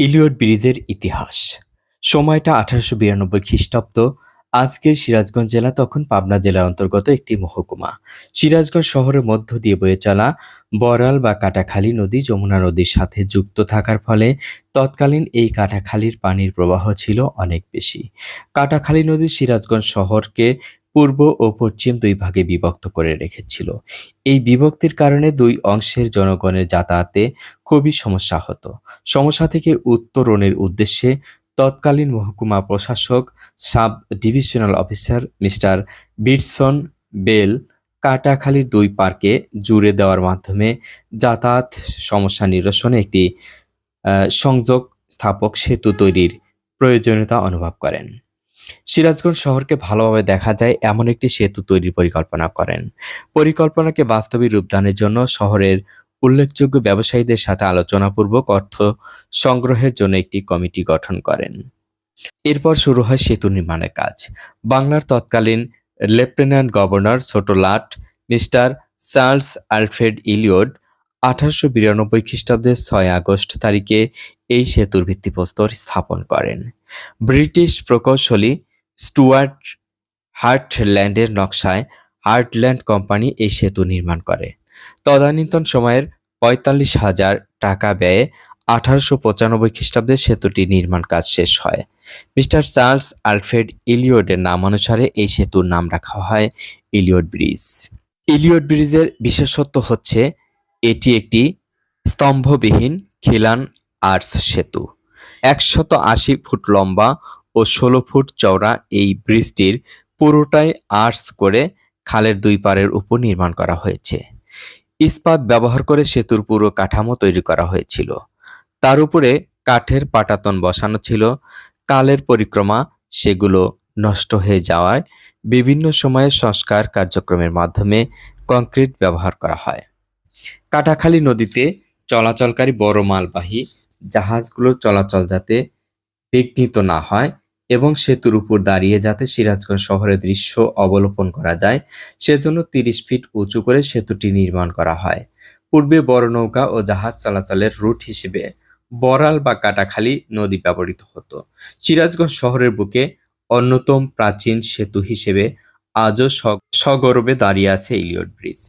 Eliot ব্রিজের ইতিহাস। সময়টা আঠারোশো বিরানব্বই খ্রিস্টাব্দ। আজকের সিরাজগঞ্জ জেলা, তখন পাবনা জেলার অন্তর্গত একটি মহকুমা। সিরাজগঞ্জ শহরের মধ্য দিয়ে বয়ে চলা বরাল বা কাটাখালী নদী যমুনা নদীর সাথে যুক্ত থাকার ফলে তৎকালীন এই কাটাখালীর পানির প্রবাহ ছিল অনেক বেশি। কাটাখালী নদী সিরাজগঞ্জ শহরকে পূর্ব ও পশ্চিম দুই ভাগে বিভক্ত করে রেখেছিল। এই বিভক্তির কারণে দুই অংশের জনগণের যাতায়াতে খুবই সমস্যা হতো। সমস্যা থেকে উত্তরণের উদ্দেশ্যে তৎকালীন মহকুমা প্রশাসক sub divisional officer mister Beatson Bell কাটাখালীর দুই পার্কে জুড়ে দেওয়ার মাধ্যমে যাতায়াত সমস্যা নিরসনে একটি সংযোগ স্থাপক সেতু তৈরির প্রয়োজনীয়তা অনুভব করেন। সিরাজগঞ্জ শহরকে ভালোভাবে দেখা যায় এমন একটি সেতু তৈরির পরিকল্পনা করেন। পরিকল্পনাকে বাস্তবে রূপদানের জন্য শহরের উল্লেখযোগ্য ব্যবসায়ীদের সাথে আলোচনাপূর্বক অর্থ সংগ্রহের জন্য একটি কমিটি গঠন করেন। এরপর শুরু হয় সেতু নির্মাণের কাজ। বাংলার তৎকালীন লেফটেন্যান্ট গভর্নর ছোটলাট মিস্টার চার্লস আলফ্রেড ইলিয়ড আঠারোশো বিরানব্বই খ্রিস্টাব্দের ছয় আগস্ট তারিখে এই সেতুর ভিত্তিপ্রস্তর স্থাপন করেন। ব্রিটিশ প্রকৌশলী স্টুয়ার্ট হার্টল্যান্ডের নকশায় হার্টল্যান্ড কোম্পানি এই সেতু নির্মাণ করে। তদানীতন সময়ের পঁয়তাল্লিশ হাজার টাকা ব্যয়ে আঠারোশো পঁচানব্বই খ্রিস্টাব্দে সেতুটি নির্মাণ কাজ শেষ হয়। মিস্টার চার্লস আলফ্রেড ইলিয়ডের নামানুসারে এই সেতুর নাম রাখা হয় ইলিয়ড ব্রিজ। ইলিয়ড ব্রিজের বিশেষত্ব হচ্ছে এটি একটি স্তম্ভবিহীন খিলান আর্চ সেতু। একশত আশি ফুট লম্বা ও ষোলো ফুট চওড়া এই ব্রিজটির পুরোটাই আর্চ করে খালের দুই পারের উপর নির্মাণ করা হয়েছে। ইস্পাত ব্যবহার করে সেতুর পুরো কাঠামো তৈরি করা হয়েছিল। তার উপরে কাঠের পাটাতন বসানো ছিল। কালের পরিক্রমা সেগুলো নষ্ট হয়ে যাওয়ায় বিভিন্ন সময়ে সংস্কার কার্যক্রমের মাধ্যমে কংক্রিট ব্যবহার করা হয়। কাটাখালী নদীতে চলাচলকারী বড় মালবাহী জাহাজগুলোর চলাচল যাতে বিঘ্নিত না হয় এবং সেতুর উপর দাঁড়িয়ে যাতে সিরাজগঞ্জ শহরের দৃশ্য অবলোকন করা যায়, সেজন্য তিরিশ ফিট উঁচু করে সেতুটি নির্মাণ করা হয়। পূর্বে বড় নৌকা ও জাহাজ চলাচলের রুট হিসেবে বরাল বা কাটাখালী নদী ব্যবহৃত হতো। সিরাজগঞ্জ শহরের বুকে অন্যতম প্রাচীন সেতু হিসেবে আজও সগৌরবে দাঁড়িয়ে আছে ইলিয়ট ব্রিজ।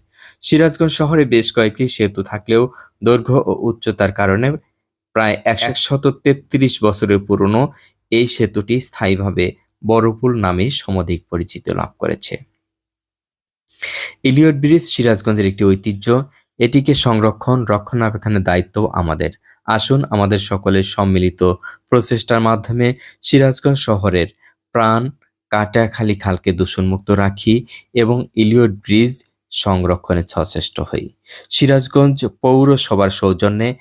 সিরাজগঞ্জ শহরে বেশ কয়েকটি সেতু থাকলেও দৈর্ঘ্য ও উচ্চতার কারণে প্রায় একশত তেত্রিশ বছরের পুরনো এই সেতুটি স্থায়ীভাবে বড়পুল নামে সমধিক পরিচিত লাভ করেছে। ইলিয়ট ব্রিজ সিরাজগঞ্জের একটি ঐতিহ্য। এটিকে সংরক্ষণ, রক্ষণাবেক্ষণের দায়িত্ব আমাদের। আসুন আমাদের সকলের সম্মিলিত প্রচেষ্টার মাধ্যমে সিরাজগঞ্জ শহরের প্রাণ কাটাখালী খালকে দূষণমুক্ত রাখি এবং ইলিয়ট ব্রিজ সংরক্ষণে সচেষ্ট হই। সিরাজগঞ্জ পৌরসভার সৌজন্যে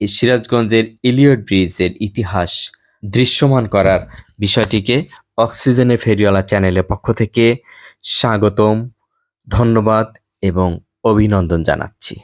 সিরাজগঞ্জের ইলিয়ট ব্রিজের ইতিহাস দৃশ্যমান করার বিষয়টিকে অক্সিজেনে ফেরিওয়ালা চ্যানেলের পক্ষ থেকে স্বাগতম, ধন্যবাদ এবং অভিনন্দন জানাচ্ছি।